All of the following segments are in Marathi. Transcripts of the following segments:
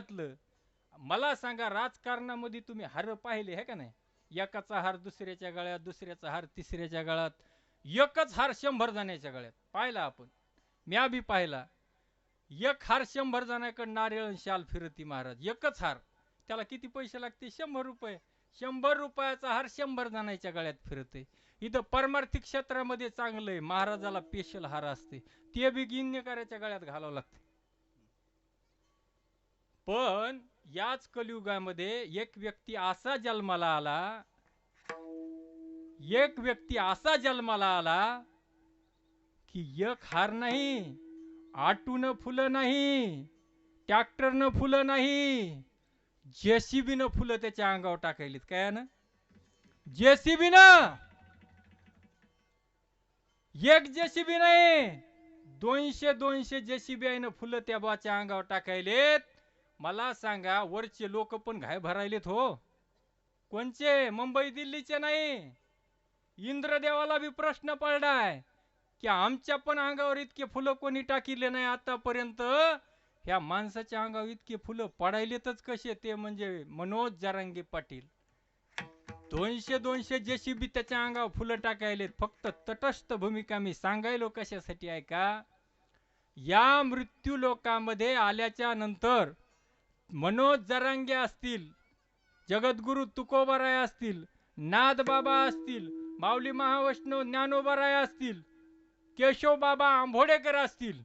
घातलं मला सांगा राजकारणामध्ये तुम्ही हार पाहिले हे का नाही? एकाचा हार दुसऱ्याच्या गळ्यात दुसऱ्याचा हार तिसऱ्याच्या गळ्यात. एकच हार शंभर जाण्याच्या गळ्यात. पाहिला आपण. म्या बी पाहिला. एक हार शंभर जणांकडे नारळ शाल फिरती महाराज. एकच हार. त्याला किती पैसे लागते? शंभर रुपये. शंभर रुपयाचा हार शंभर जणांच्या गळ्यात फिरते इथं परमार्थिक क्षेत्रामध्ये चांगलं आहे. महाराजाला पेशल हार असते. ते बी गिन्यकाराच्या गळ्यात घालावं लागते. पण याच कलियुगामध्ये एक व्यक्ती असा जन्माला आला एक व्यक्ती असा जन्माला आला की एक हार नाही आटून फुलं नाही ट्रॅक्टरनं फुलं नाही जेसीबीनं फुलं त्याच्या अंगावर टाकायलीत. काय ना? जेसीबीनं! एक जेसीबी नाही दोनशे दोनशे जेसीबी आहे ना फुलं त्या बाच्या अंगावर टाकायलेत. मला सांगा वरचे लोक पण घाय भरायलेत हो. कोणचे? मुंबई दिल्लीचे नाही. इंद्रदेवाला बी प्रश्न पडलाय की आमच्या पण अंगावर इतके फुलं कोणी टाकिले नाही आतापर्यंत? ह्या माणसाच्या अंगावर इतके फुलं पडायलेतच कसे ते म्हणजे मनोज जरांगे पाटील. दोनशे दोनशे जेसीबी त्याच्या अंगावर फुलं टाकायलेत. फक्त तटस्थ भूमिका मी सांगायलो कशासाठी आहे का? या मृत्यू लोकांमध्ये आल्याच्यानंतर मनोज जरांगे असतील जगद्गुरु तुकोबराय असतील नादबाबा असतील माऊली महावैष्णव ज्ञानोबराय असतील केशव बाबा आंभोडेकर असतील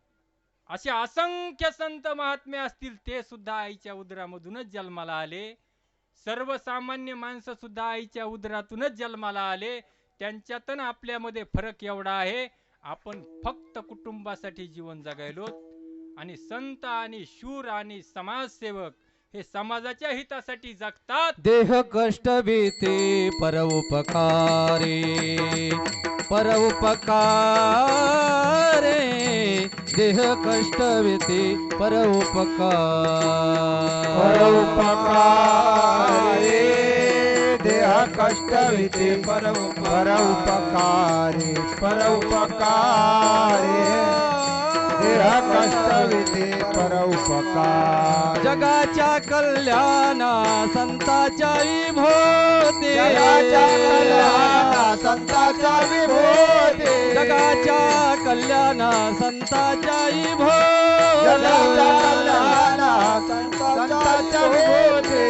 असे असंख्य संत महात्मे असतील ते सुद्धा आईच्या उदरामधूनच जन्माला आले. सर्वसामान्य माणसं सुद्धा आईच्या उदरातूनच जन्माला आले. त्यांच्यातन आपल्यामध्ये फरक एवढा आहे आपण फक्त कुटुंबासाठी जीवन जगायलो आणि संत आणि शूर आणि समाजसेवक हे समाजाच्या हितासाठी जगतात. देह कष्ट भीती परोपकारे परोपकारे देह कष्ट भीती परोपकार परोपकारे देह कष्ट विते परोपकारे परोपकारे देह कष्ट विते परोपकार जगाच्या कल्याणा संताच्या विभोते जगाच्या कल्याणा संताच्या विभूती जगाच्या कल्याणा संताच्या जगाच्या विभोते कल्याणा संताच्या विभूती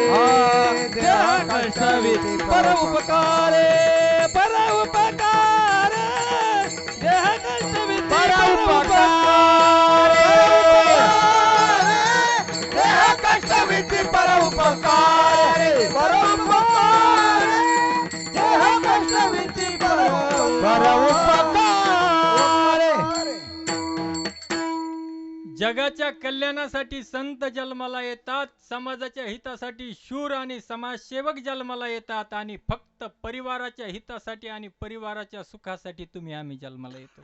देह कष्ट विते परोपकारे परोपकारे जगाच्या कल्याणासाठी संत जन्माला येतात समाजाच्या हितासाठी शूर आणि समाजसेवक जन्माला येतात आणि फक्त परिवाराच्या हितासाठी आणि परिवाराच्या सुखासाठी तुम्ही आम्ही जन्माला येतो.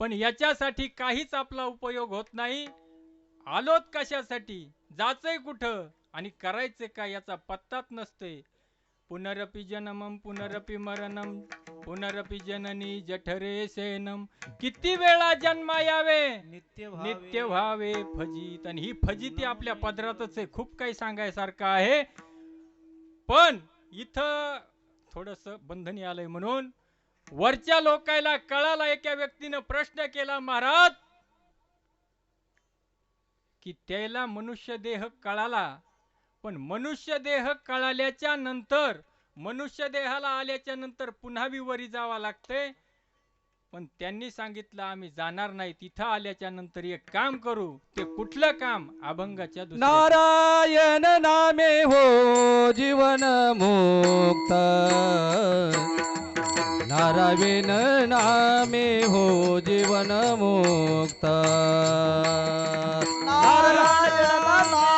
पण याच्यासाठी काहीच आपला उपयोग होत नाही. आलोत कशासाठी? जायचंय कुठं? आणि करायचे काय याचा पत्ताच नसतंय. पुनरपि जनमम पुनरपि मरणम पुनरपि जननी जठरे सेनम। किती वेळा जन्मा यावे? नित्य व्हावे फजित. आणि ही फजिती आपल्या पदरातच आहे. खूप काही सांगायसारखं आहे. पण इथं थोडस बंधनी आलंय म्हणून वरच्या लोकायला कळाला एका व्यक्तीनं प्रश्न केला महाराज की त्याला मनुष्य देह कळाला पण मनुष्य देह कळाल्याच्या नंतर मनुष्य देहाला आल्याच्यानंतर पुन्हा बी वरी जावा लागते. पण त्यांनी सांगितलं आम्ही जाणार नाही. तिथं आल्याच्यानंतर एक काम करू. ते कुठलं काम? अभंगाच्या नारायण नामे हो जीवन मुक्त. नारायण नामे हो जीवन मुक्त. नारायण नामे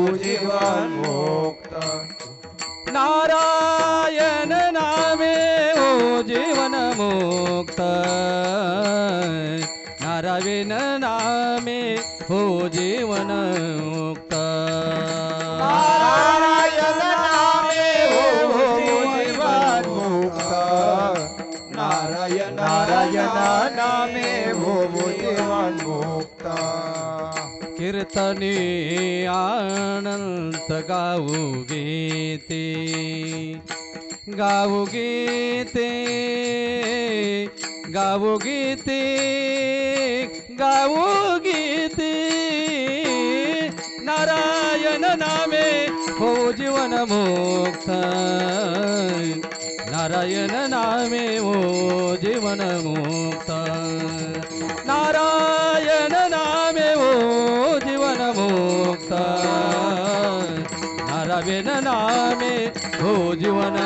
जीवन कीर्तनी अनंत गाऊ गीते। गाऊ गीते गाऊ गीते गाऊ गीते। नारायण नामे हो जीवन मुक्त। नारायण नामे हो जीवन मुक्त। नारायण हो जीवन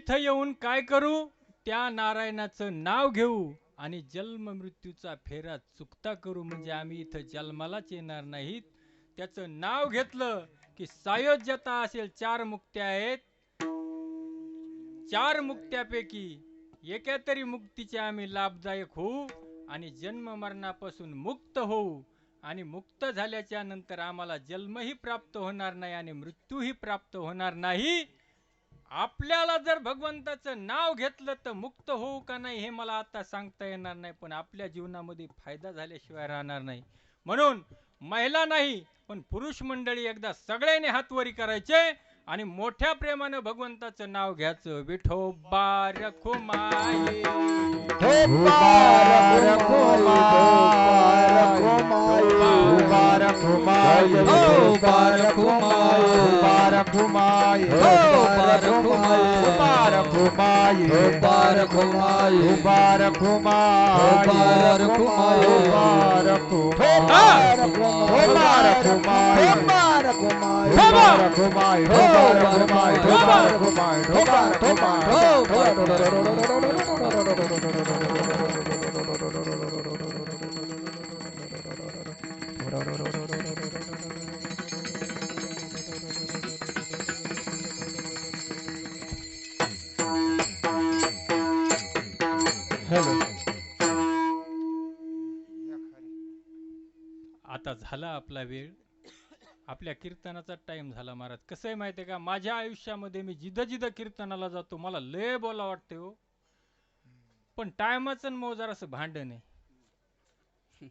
इथं येऊन काय करू? त्या नारायणाचं नाव घेऊ आणि जन्म मृत्यूचा फेरा चुकता करू. म्हणजे आम्ही इथं जन्मालाच येणार नाहीत. त्याचं नाव घेतलं की सायोज्यता असेल चार मुक्त्या आहेत. चार मुक्त्यापैकी एका तरी मुक्तीचे आम्ही लाभदायक होऊ आणि जन्म मरणापासून मुक्त होऊ. आणि मुक्त झाल्याच्यानंतर आम्हाला जन्मही प्राप्त होणार नाही आणि मृत्यूही प्राप्त होणार नाही. आपल्याला जर भगवंताचं नाव घेतलं तर मुक्त होऊ का नाही हे मला आता सांगता येणार नाही पण आपल्या जीवनामध्ये फायदा झाल्याशिवाय राहणार नाही. म्हणून महिला नाही पण पुरुष मंडळी एकदा सगळ्यांनी हातवरी करायचे. आणि मोठ्या प्रेमानं भगवंताचं नाव घ्यायचं विठोबा रखुमाई मुबारक आता झाला आपला वेळ. आपल्या कीर्तनाचा टाइम झाला महाराज. कसं आहे माहिती आहे का? माझ्या आयुष्यामध्ये मी जिथं जिथं कीर्तनाला जातो. मला लय बोला वाटते हो. पण टायमाचं मग जरासं भांडण आहे.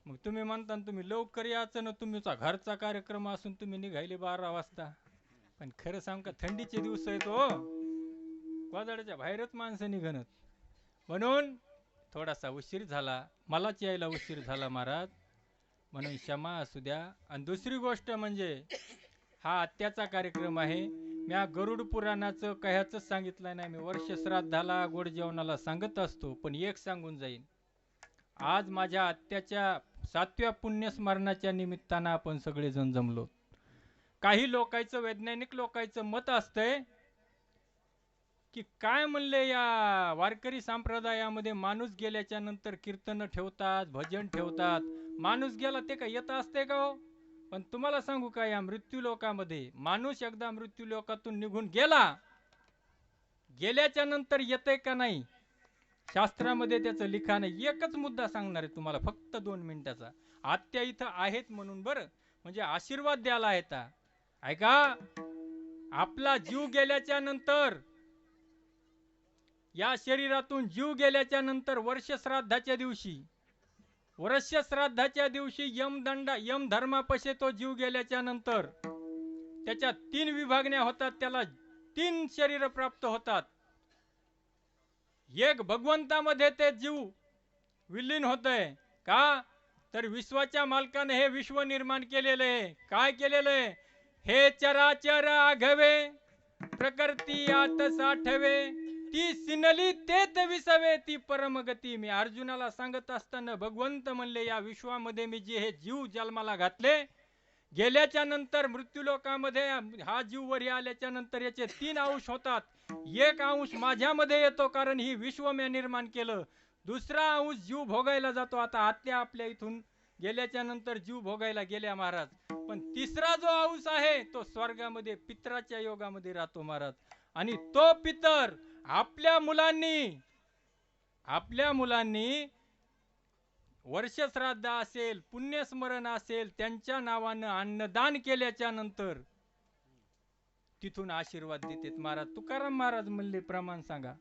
मग तुम्ही म्हणता तुम्ही लवकर यायचं ना तुमचा घरचा कार्यक्रम असून तुम्ही निघायले बारा वाजता. पण खरं सांग का थंडीचे दिवस आहेत हो. वादळाच्या बाहेरच माणसं निघणत म्हणून थोडासा उशीर झाला. मलाच यायला उशीर झाला महाराज. म्हणून क्षमा असू द्या. आणि दुसरी गोष्ट म्हणजे हा आत्याचा कार्यक्रम आहे. म्या गरुड पुराणाचं कह्याच सांगितलं नाही. मी वर्ष श्राद्धाला गोड जेवणाला सांगत असतो पण एक सांगून जाईन. आज माझ्या आत्याच्या सातव्या पुण्यस्मरणाच्या निमित्तानं आपण सगळेजण जमलो. काही लोकांचं वैज्ञानिक लोकांचं मत असतंय की काय म्हणले या वारकरी संप्रदायामध्ये माणूस गेल्याच्यानंतर कीर्तन ठेवतात भजन ठेवतात माणूस गेला ते काय येत असते का हो? पण तुम्हाला सांगू का या मृत्यू लोकामध्ये माणूस एकदा मृत्यू लोकातून निघून गेला गेल्याच्यानंतर येते का नाही? शास्त्रामध्ये त्याचं लिखाण एकच मुद्दा सांगणार आहे तुम्हाला फक्त दोन मिनिटाचा. आत्या इथं आहेत म्हणून बरं म्हणजे आशीर्वाद द्यायला आहेत. का ऐका आपला जीव गेल्याच्यानंतर या शरीरातून जीव गेल्याच्यानंतर वर्ष श्राद्धाच्या दिवशी वर्ष श्राद्धाच्या दिवशी यमदंडा यमधर्मापशे तो जीव गेल्याच्यानंतर त्याच्या तीन विभागण्या होतात त्याला तीन शरीर प्राप्त होतात. एक भगवंतामध्ये ते जीव विलीन होतंय. का? तर विश्वाच्या मालकाने हे विश्व निर्माण केलेलं आहे. काय केलेलं आहे? हे चराचर आघवे प्रकृती आत साठवे. ती सिनली तेच विसावे ती परमगती. मी अर्जुनाला सांगत असताना भगवंत म्हणले या विश्वामध्ये मी जे हे जीव जन्माला घातले गेल्याच्यानंतर मृत्यूलोकामध्ये हा जीव वरी आल्याच्यानंतर याचे तीन अंश होतात. एक अंश माझ्यामध्ये येतो कारण ही विश्व मी निर्माण केलं. दुसरा अंश जीव भोगायला जातो. आता आत्या आपल्या इथून गेल्याच्यानंतर जीव भोगायला गेल्या महाराज. पण तिसरा जो अंश आहे तो स्वर्गामध्ये पित्राच्या योगामध्ये राहतो महाराज. आणि तो पितर आपल्या मुलांनी आपल्या मुलांनी वर्षश्राद्ध असेल पुण्यस्मरण असेल त्यांच्या नावानं अन्नदान केल्याच्यानंतर तिथून आशीर्वाद देतात महाराज. तुकाराम महाराज म्हणले प्रमाण सांगा.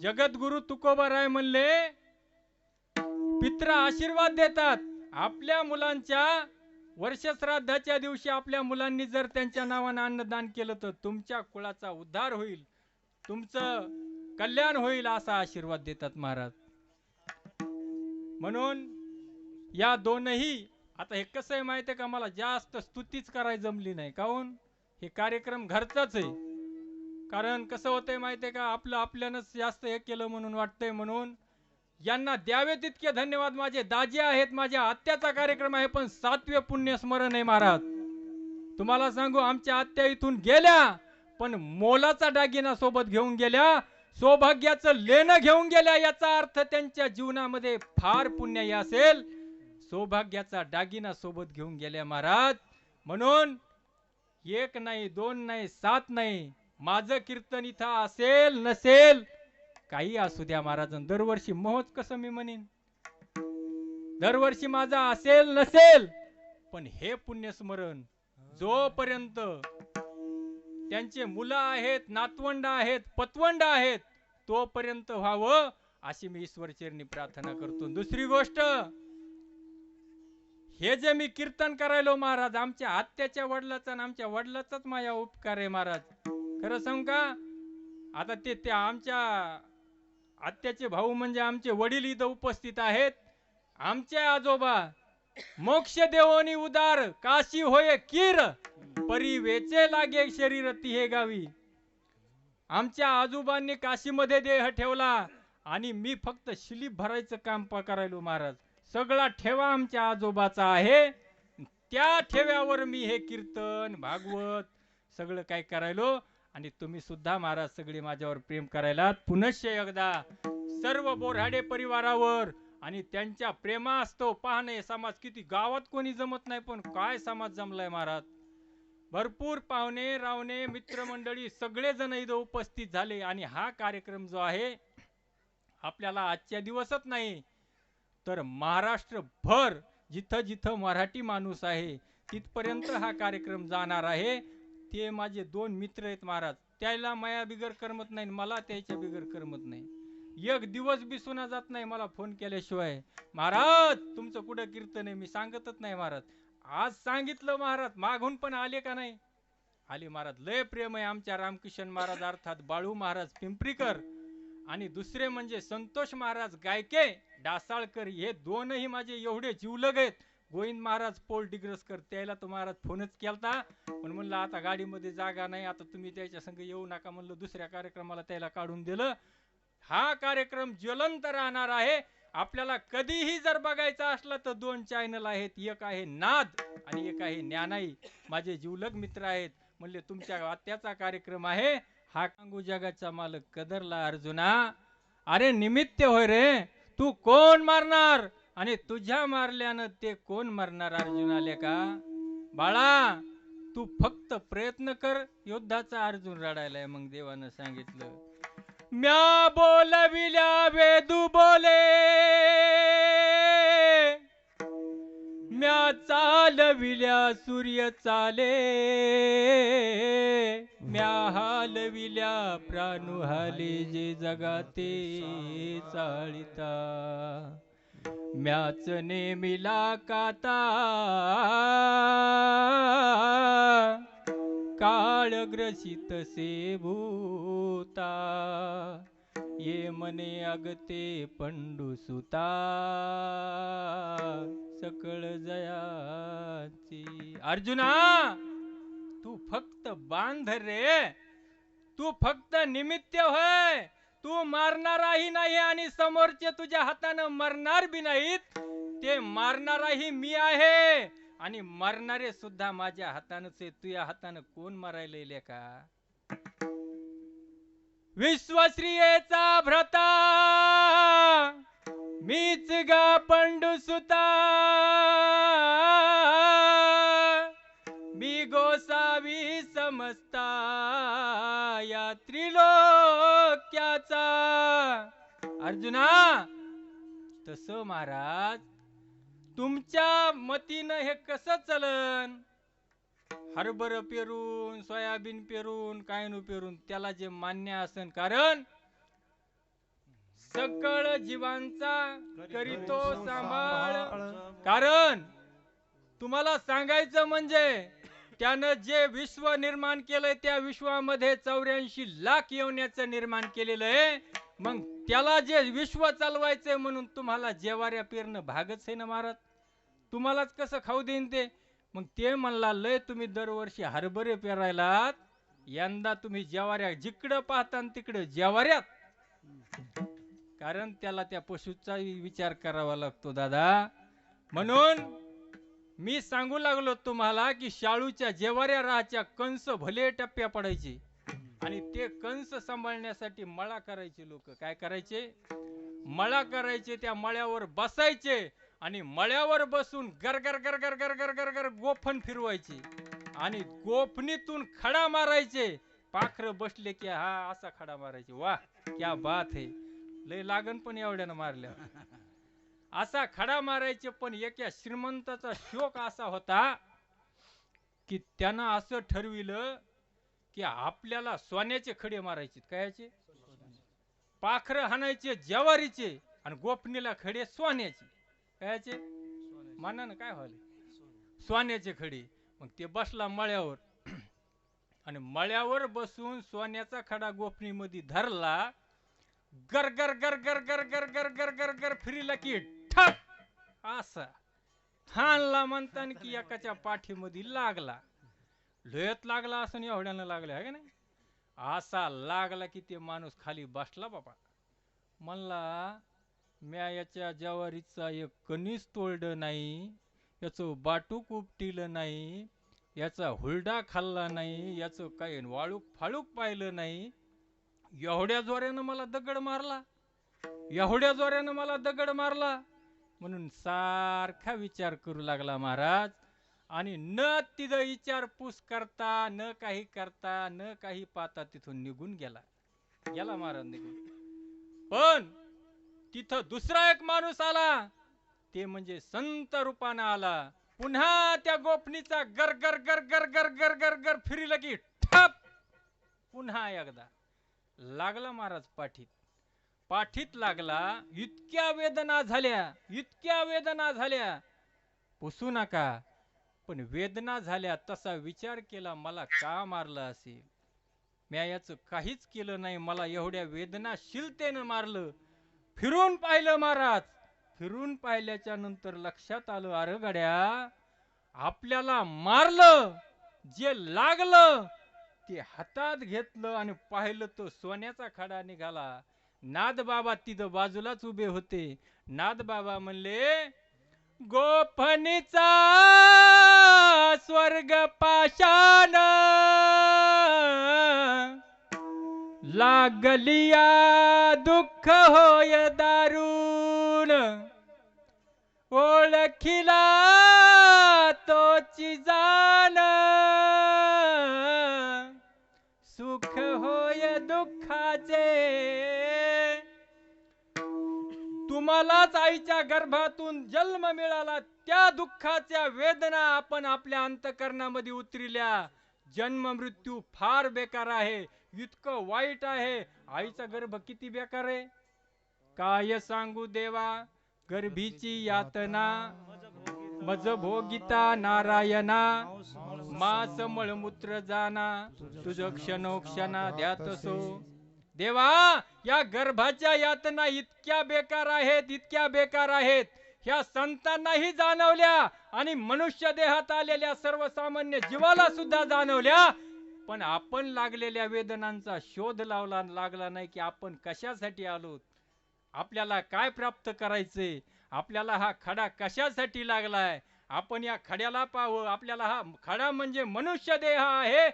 जगद्गुरु तुकोबाराय म्हणले पित्र आशीर्वाद देतात. आपल्या मुलांच्या वर्षश्राद्धाच्या दिवशी आपल्या मुलांनी जर त्यांच्या नावानं अन्नदान केलं तर तुमच्या कुळाचा उद्धार होईल. तुमचं कल्याण होईल असा आशीर्वाद देतात महाराज. म्हणून या दोनही आता हे कसं आहे माहिती आहे का? मला जास्त स्तुतीच करायला जमली नाही. काहून? हे कार्यक्रम घरचाच आहे. कारण कसं होतंय माहितीये का? आपलं आपल्यानंच जास्त हे केलं म्हणून वाटतंय म्हणून यांना द्यावे तितके धन्यवाद. माझे दाजी आहेत माझ्या आत्याचा कार्यक्रम आहे पण सातवे पुण्य स्मरण आहे महाराज. तुम्हाला सांगू आमच्या आत्या इथून गेल्या पण मोलाचा दागिना सोबत घेऊन गेल्या सौभाग्याचं लेणं घेऊन गेल्या याचा अर्थ त्यांच्या जीवनामध्ये फार पुण्य असेल. सौभाग्याचा दागिना सोबत घेऊन गेल्या महाराज. म्हणून एक नाही दोन नाही सात नाही माझं कीर्तन इथं असेल नसेल काही असू द्या महाराजन दरवर्षी महोज कसं मी म्हणेन? दरवर्षी माझा असेल नसेल पण हे पुण्यस्मरण जोपर्यंत त्यांचे मुलं आहेत नातवंड आहेत पतवंड आहेत तोपर्यंत व्हावं अशी मी ईश्वरचरणी प्रार्थना करतो. दुसरी गोष्ट हे जे मी कीर्तन करायलो महाराज आमच्या आत्याच्या वडिलाचा आणि आमच्या वडिलाचाच माझ्या उपकार आहे महाराज. खरं सांग का? आता ते त्या आमच्या आत्याचे भाऊ म्हणजे आमचे वडील इथं उपस्थित आहेत. आमचे आजोबा मोक्ष देवोनी उदार काशी होय कीर परी वेचे लागे शरीर तिहे गावी. आमच्या आजोबांनी काशीमध्ये देह ठेवला आणि मी फक्त शिलीप भरायचं काम पकडायलो महाराज. सगळा ठेवा आमच्या आजोबाचा आहे. त्या ठेव्यावर मी हे कीर्तन भागवत सगळं काय करायलो. आणि तुम्ही सुद्धा महाराज सगळी माझ्यावर प्रेम करायला पुनश्च एकदा सर्व बोराडे परिवारावर आणि त्यांच्या प्रेमा असतो पाहणे समाज किती गावात कोणी जमत नाही पण काय समाज जमलाय महाराज? भरपूर पाहुणे रावणे मित्रमंडळी सगळे जण इथं उपस्थित झाले आणि हा कार्यक्रम जो आहे आपल्याला आजच्या दिवसच नाही तर महाराष्ट्रभर जिथं जिथं मराठी माणूस आहे तिथपर्यंत हा कार्यक्रम जाणार आहे. ते माझे दोन मित्र आहेत महाराज. त्याला माया बिगर करमत नाही मला त्याच्या बिगर करमत नाही. एक दिवस बी सुना जात नाही मला फोन केल्याशिवाय. महाराज तुमचं कुठं कीर्तन आहे? मी सांगतच नाही महाराज. आज सांगितलं महाराज मागून पण आले का नाही? आले महाराज. लय प्रेम आहे आमच्या रामकिशन महाराज अर्थात बाळू महाराज पिंपरीकर. आणि दुसरे म्हणजे संतोष महाराज गायके डासाळकर हे दोनही माझे एवढे जीवलग आहेत. गोविंद महाराज पोल डिग्रस कर त्याला तो महाराज फोनच केलता. पण म्हणलं आता गाडीमध्ये जागा नाही आता तुम्ही त्याच्या संग येऊ नका म्हणलं दुसऱ्या कार्यक्रमाला त्याला काढून दिलं. हा कार्यक्रम ज्वलंत राहणार आहे. आपल्याला कधीही जर बघायचा असला तर दोन चॅनल आहेत. एक आहे नाद आणि एक आहे ज्ञानाई. माझे जीवलग मित्र आहेत. म्हणले तुमच्या आत्याचा कार्यक्रम आहे. हा कांगू जगाचा मालक कदरला अर्जुना. अरे निमित्त होय रे. तू कोण मारणार? आणि तुझ्या मारल्यानं ते कोण मरणार अर्जुन आले का? बाळा तू फक्त प्रयत्न कर योद्धाचा अर्जुन रडायलाय मग देवानं सांगितलं. म्या बोलविल्या वेदू बोले. म्या चालविल्या सूर्य चाले. म्या हालविल्या प्राणू हाले जे जगाते चाळिता. म्याच नेमिला काता काळ ग्रसित से भूता. ये मने अगते पंडू सुता. सकळ जयाची. अर्जुना फक्त बांध रे. तू फक्त निमित्त होय तू मारणाराही नाही आणि समोरचे तुझ्या हातानं मरणार बी नाहीत. ते मारणाराही मी आहे. आणि मरणारे सुद्धा माझ्या हातानंच आहे तुझ्या हातानं कोण मारायला का? विश्वश्रियेचा भ्रता मीच गा पंडुसुता मी गोसावी समजता या देवाचा अर्जुना तस महाराज तुमच्या मतीनं हे कसं चलन? हरभर पेरून सोयाबीन पेरून कायनू पेरून त्याला जे मान्य असन कारण सकळ जीवांचा करीतो सांभाळ. कारण तुम्हाला सांगायचं म्हणजे त्यानं जे विश्व निर्माण केलंय त्या विश्वामध्ये चौऱ्याऐंशी लाख येवण्याचं निर्माण केलेलं आहे. मग त्याला जे विश्व चालवायचंय म्हणून तुम्हाला जेवाऱ्या पेरणं भागच आहे ना महाराज? तुम्हालाच कसं खाऊ देईन ते? मग ते म्हणला लय तुम्ही दरवर्षी हरभरे पेरायलात. यंदा तुम्ही जेवाऱ्या जिकडं पाहता तिकडं जेवाऱ्यात. कारण त्याला त्या पशुचा विचार करावा लागतो दादा. म्हणून मी सांगू लागलो तुम्हाला की शाळूच्या जेवाऱ्या राहाच्या कंस भले टप्प्या पडायचे. आणि ते कंस सांभाळण्यासाठी मळा करायचे लोक. काय करायचे? मळा करायचे त्या मळ्यावर बसायचे आणि मळ्यावर बसून गरगर गरगर गरगर गरगर गोफण फिरवायचे आणि गोफणीतून खडा मारायचे. पाखर बसले की हा असा खडा मारायचे. वा क्या बात आहे लय लागण पण एवढ्यानं मारल्या. असा खडा मारायचे पण एका श्रीमंताचा शोक असा होता की त्यानं असं ठरविलं की आपल्याला सोन्याचे खडे मारायचे कायचे पाखर हाणायचे जवारीचे आणि गोपनीला खडे सोन्याचे कायचे मानानं काय व्हायले सोन्याचे खडे मग ते बसला मळ्यावर आणि मळ्यावर बसून सोन्याचा खडा गोपनीमध्ये धरला गर गर गर गर गर गर गर गर गर गर फिरला किट ठक! असा. हाणला म्हणताना की एकाच्या पाठीमध्ये लागला. लयत लागला असं एवढ्यानं लागलं आहे का नाही? असा लागला की ते माणूस खाली बसला बाबा. म्हणला म्या याच्या जवारीचा एक कणीस तोडलं नाही याचं बाटूक उपटिलं नाही याचा हुलडा खाल्ला नाही याचं काही वाळूक फाळूक पाहिलं नाही. एवढ्या जोऱ्यानं मला दगड मारला. एवढ्या जोऱ्यानं मला दगड मारला. म्हणून सारखा विचार करू लागला महाराज. आणि न तिथं विचारपूस करता न काही करता न काही पाहता तिथून निघून गेला. गेला महाराज निघून. पण तिथं दुसरा एक माणूस आला. ते म्हणजे संत रूपानं आला. पुन्हा त्या गोपनीचा गर गर गर गर गर गर गर गर फिरी की ठप! पुन्हा एकदा. लागला महाराज पाठीत. पाठीत लागला इतक्या वेदना झाल्या इतक्या वेदना झाल्या. पुसू नका पण वेदना झाल्या तसा विचार केला मला का मारलं असेल म्या याचं काहीच केलं नाही मला एवढ्या वेदनाशीलतेनं मारलं. फिरून पाहिलं महाराज फिरून पाहिल्याच्या नंतर लक्षात आलं अरे गड्या आपल्याला मारलं जे लागलं ते हातात घेतलं आणि पाहिलं तो सोन्याचा खडा निघाला. नादबाबा तिथं बाजूलाच उभे होते. नादबाबा म्हणले गोफणीचा स्वर्ग पाषाण लागलिया दुःख होय दारुण. ओळखिला तोची जा तुम्हालाच आईच्या गर्भातून जन्म मिळाला त्या दुःखाच्या वेदना आपण आपल्या अंतकरणामध्ये उतरिल्या. जन्म मृत्यू फार बेकार आहे इतकं वाईट आहे. आईचा गर्भ किती बेकार आहे? काय सांगू देवा गर्भीची यातना मज भोगिता नारायणा मास मळमूत्र जाना तुझ क्षणोक्षणा ध्यातसो देवा या गर्भाच्या यातना इतक्या बेकार आहेत इतक्या बेकार आहेत. ह्या संतांनाही जाणवल्या आणि मनुष्य देहात आलेल्या सर्वसामान्य जीवाला सुद्धा जाणवल्या. पण आपण लागलेल्या वेदनांचा शोध लावला लागला नाही की आपण कशासाठी आलोत आपल्याला काय प्राप्त करायचे? आपल्याला हा खडा कशासाठी लागलाय? आपण या खड्याला पाहावं. आपल्याला हा खडा म्हणजे मनुष्य देह आहे.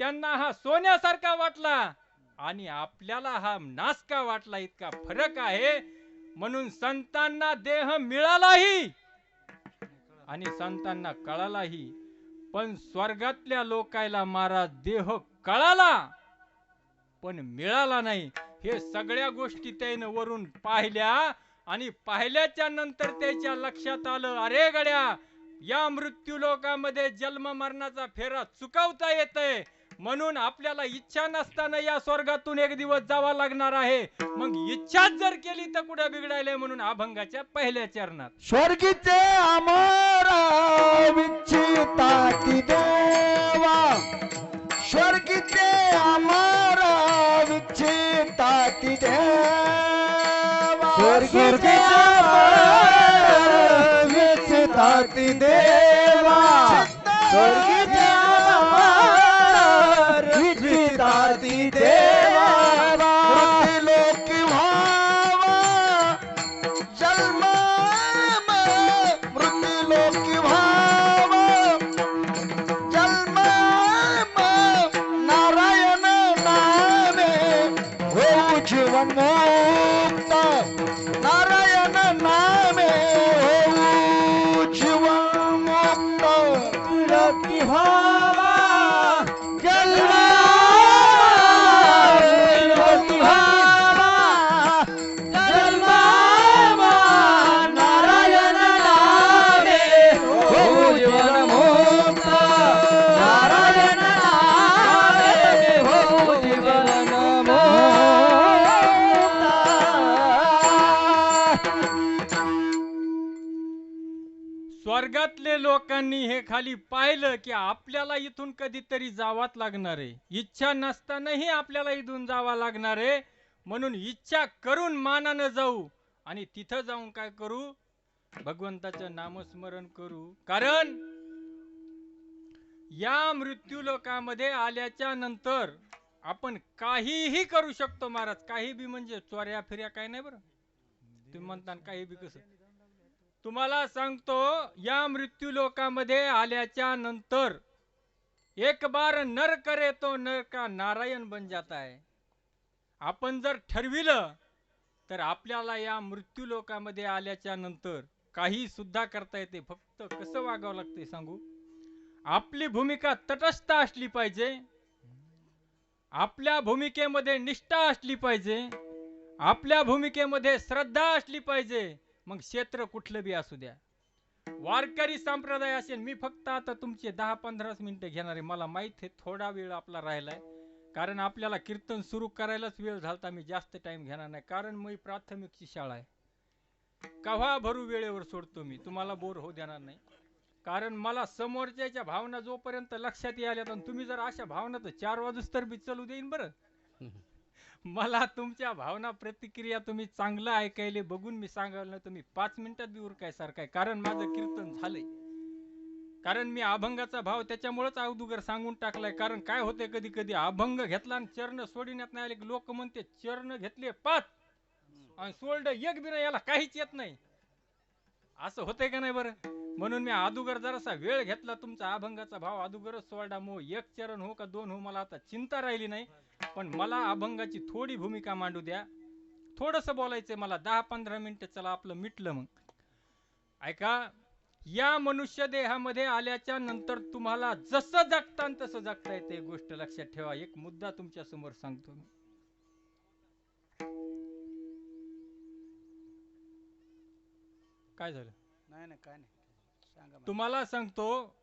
त्यांना हा सोन्यासारखा वाटला. आणि आपल्याला हा नासका वाटला इतका फरक आहे म्हणून संतांना देह मिळालाही. आणि संतांना कळालाही पण स्वर्गातल्या लोकायला महाराज देह कळाला पण मिळाला नाही. हे सगळ्या गोष्टी त्यानं वरून पाहिल्या आणि पाहिल्याच्या नंतर त्याच्या लक्षात आलं अरे गड्या या मृत्यू लोकामध्ये जन्म मरणाचा फेरा चुकवता येतय. म्हणून आपल्याला इच्छा नसताना या स्वर्गातून एक दिवस जावा लागणार आहे. मग इच्छाच जर केली तर कुठे बिघडायलंय म्हणून अभंगाच्या पहिल्या चरणात. स्वर्गीचे देवा. स्वर्गीचे अमरा देवा. स्वर्गीचे देवा. स्वर्गीचे खाली पाहिलं की आपल्याला इथून कधीतरी जावाच लागणार आहे. इच्छा नसतानाही आपल्याला इथून जावा लागणार आहे. म्हणून इच्छा करून मानानं जाऊ आणि तिथं जाऊन काय करू? भगवंताचं नामस्मरण करू. कारण या मृत्यू लोकामध्ये आल्याच्यानंतर आपण काहीही करू शकतो महाराज. काही बी म्हणजे चोऱ्या फिर्या काही नाही बरं. तुम्ही म्हणता काही बी कसं? तुम्हाला सांगतो या मृत्यू लोकामध्ये आल्याच्यानंतर एक बार नर करे तो नर का नारायण बन जाता है आपण जर ठरविलं तर आपल्याला या मृत्यू लोकामध्ये आल्याच्यानंतर काही सुद्धा करता येते. फक्त कसं वागावं लागते सांगू? आपली भूमिका तटस्थ असली पाहिजे. आपल्या भूमिकेमध्ये निष्ठा असली पाहिजे. आपल्या भूमिकेमध्ये श्रद्धा असली पाहिजे. मग क्षेत्र कुठलं बी असू द्या. वारकरी संप्रदाय असेल मी फक्त आता तुमचे दहा पंधराच मिनिटं घेणार आहे. मला माहीत आहे थोडा वेळ आपला राहिलाय. कारण आपल्याला कीर्तन सुरू करायलाच वेळ झालता मी जास्त टाईम घेणार नाही. कारण मी प्राथमिकची शाळा आहे. कव्हा भरू वेळेवर सोडतो मी? तुम्हाला बोर होऊ देणार नाही. कारण मला समोरच्याच्या भावना जोपर्यंत लक्षात यायला तुम्ही जर अशा भावना तर चार वाजूस तर बी चलू देईन बरं. मला तुमच्या भावना प्रतिक्रिया तुम्ही चांगलं ऐकायले बघून मी सांगायला तुम्ही पाच मिनिटात बी काय सारखाय कारण माझं कीर्तन झालंय. कारण मी अभंगाचा भाव त्याच्यामुळेच अवदुगर सांगून टाकलाय. कारण काय होते कधी कधी अभंग घेतला आणि चरण सोडण्यात नाही आले की लोक म्हणते चरण घेतले पाच आणि सोल्ड एक बिना याला काहीच येत नाही. असं होतंय का नाही बरं? म्हणून मी अदुगर जरासा वेळ घेतला तुमचा अभंगाचा भाव अदुगरच सोडा. मो एक चरण हो का दोन हो मला आता चिंता राहिली नाही. पण मला अभंगाची थोडी भूमिका मांडू द्या. थोडस बोलायचंय मला दहा पंधरा मिनिटं चला आपलं मिटलं मग. ऐका या मनुष्य देहामध्ये आल्याच्यानंतर तुम्हाला जसं जगता तसं जगता येते गोष्ट लक्षात ठेवा. एक मुद्दा तुमच्यासमोर सांगतो मी. काय झालं? नाही नाही काय नाही. सांगा. तुम्हाला सांगतो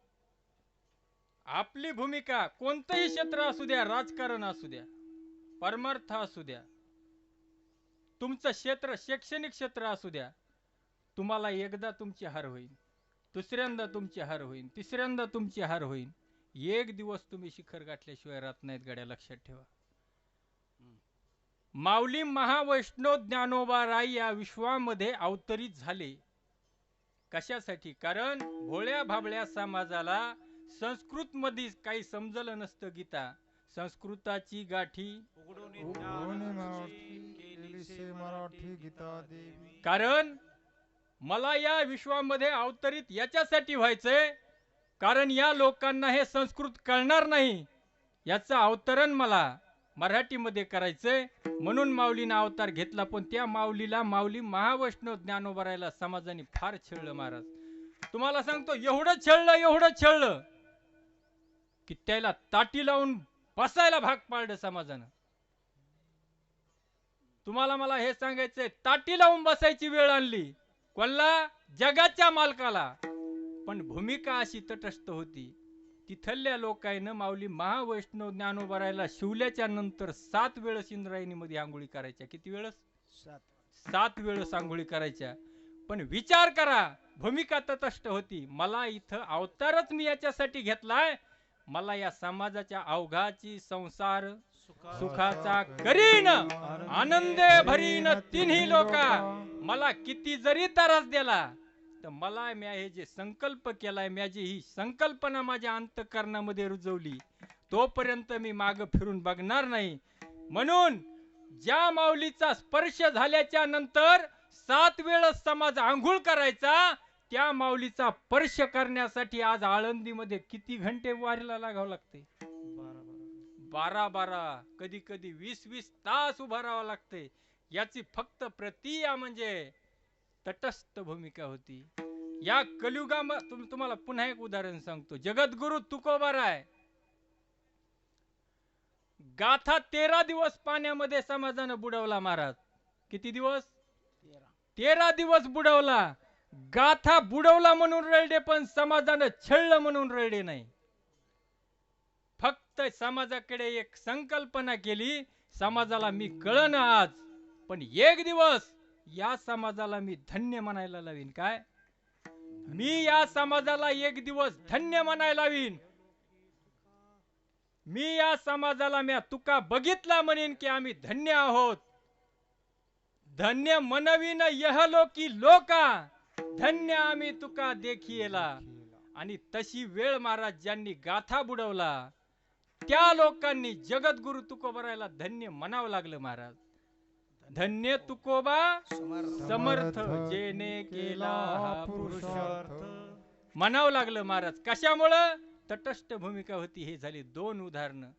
आपली भूमिका कोणतंही क्षेत्र असू द्या राजकारण असू द्या परमार्थ असू द्या. तुमचं क्षेत्र शैक्षणिक क्षेत्र असू द्या. तुम्हाला एकदा तुमची हार होईल दुसऱ्यांदा तुमची हार होईल तिसऱ्यांदा तुमची हार होईल एक दिवस तुम्ही शिखर गाठल्याशिवाय राहत नाहीत गड्या लक्षात ठेवा. माऊली महावैष्णव ज्ञानोबा राय या विश्वामध्ये अवतरित झाले. कशासाठी? कारण भोळ्या भाबळ्या समाजाला संस्कृतमध्ये काही समजलं नसतं गीता. संस्कृताची गाठी. मराठी गीता देवी कारण मला या विश्वामध्ये अवतरित याच्यासाठी व्हायचंय कारण या लोकांना हे संस्कृत कळणार नाही याचं अवतरण मला मराठीमध्ये करायचंय. म्हणून माऊलीनं अवतार घेतला पण त्या माऊलीला माऊली महावैष्णव ज्ञानोबरायला समाजाने फार छळलं महाराज. तुम्हाला सांगतो एवढं छळलं एवढं छळलं की त्याला ताटी लावून बसायला भाग पाडलं समाजानं. तुम्हाला मला हे सांगायचंय ताटी लावून बसायची वेळ आणली. कोणला जगाच्या मालकाला. पण भूमिका अशी तटस्थ होती तिथल्या लोकांनं माऊली महावैष्णव ज्ञानोबरायला शिवल्याच्या नंतर सात वेळेस इंद्रायणीमध्ये आंघोळी करायच्या. किती वेळेस? सात. सात वेळेस आंघोळी करायच्या. पण विचार करा भूमिका तटस्थ होती. मला इथं अवतारच मी याच्यासाठी घेतलाय. मला या समाजाच्या अवघाची संसार सुखाचा करीन. आनंदे भरीन तिन्ही लोका. मला किती जरी त्रास दिला तर मला म्या हे जे संकल्प केलाय म्या जी ही संकल्पना माझ्या अंतकरणामध्ये रुजवली तोपर्यंत मी माग फिरून बघणार नाही. म्हणून ज्या माऊलीचा स्पर्श झाल्याच्यानंतर सात वेळस समाज आंघोळ करायचा त्या माऊलीचा स्पर्श करण्यासाठी आज आळंदीमध्ये किती घंटे वारीला लागावं लागते? बारा बारा. कधी कधी वीस वीस तास उभा राहावं लागते. याची फक्त प्रतिया म्हणजे तटस्थ भूमिका होती. या कलियुगा तुम्हाला पुन्हा एक उदाहरण सांगतो. जगद्गुरु तुकोबाराय गाथा तेरा दिवस पाण्यामध्ये समाजानं बुडवला महाराज. किती दिवस? तेरा. तेरा दिवस बुडवला. गाथा बुडवला म्हणून रडले पण समाजानं छळलं म्हणून रडले नाही. फक्त समाजाकडे एक संकल्पना केली समाजाला मी कळन आज पण एक दिवस या समाजाला मी धन्य म्हणायला लावीन. काय? मी या समाजाला एक दिवस धन्य म्हणायला लावीन. मी या समाजाला म्या तुका बघितला म्हणेन की आम्ही धन्य आहोत. धन्य मनवीन यहलोकी लोका. धन्य आम्ही तुका देखिएला आणि तशी वेळ महाराज ज्यांनी गाथा बुडवला त्या लोकांनी जगद्गुरु तुकोबरायला धन्य म्हणावं लागलं महाराज. धन्य तुकोबा समर्थ जेने केला पुरुषार्थ पुरुषार्थ. म्हणावं लागलं महाराज कशामुळं? तटस्थ भूमिका होती हे झाली दोन उदाहरणं.